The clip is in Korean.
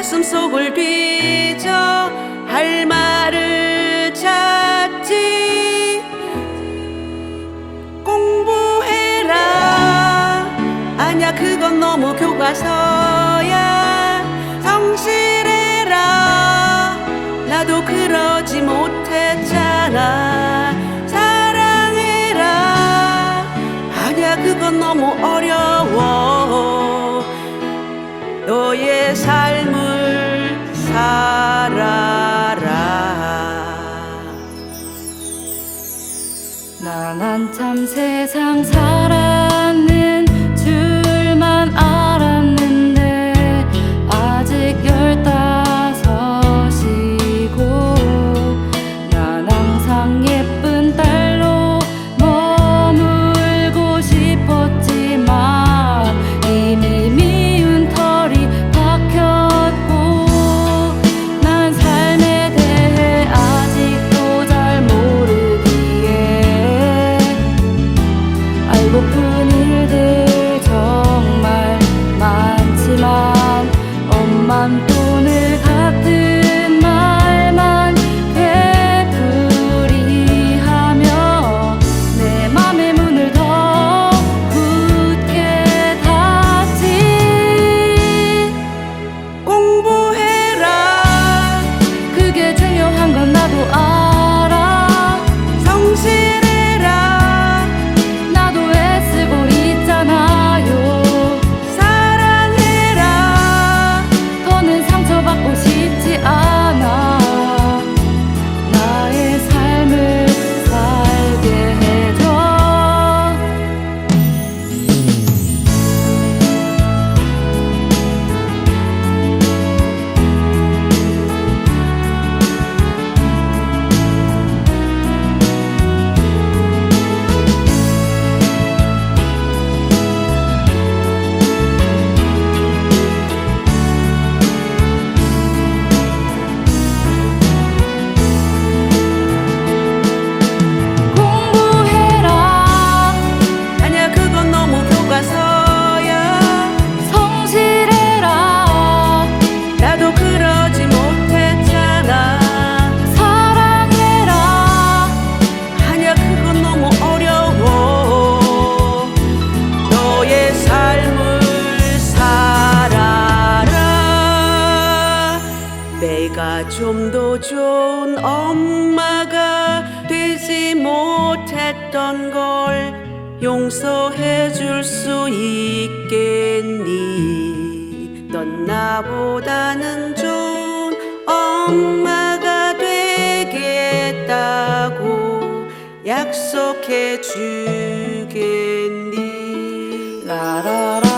가슴 속을 뒤져 할 말을 찾지. 공부해라. 아냐 그건 너무 교과서야. 성실해라. 나도 그러지 못했잖아. 사랑해라. 아냐 그건 너무 어려워 살아라. 난 한참 세상 살았 내가 좀 더 좋은 엄마가 되지 못했던 걸 용서해 줄 수 있겠니? 넌 나보다는 좋은 엄마가 되겠다고 약속해 주겠니? 라라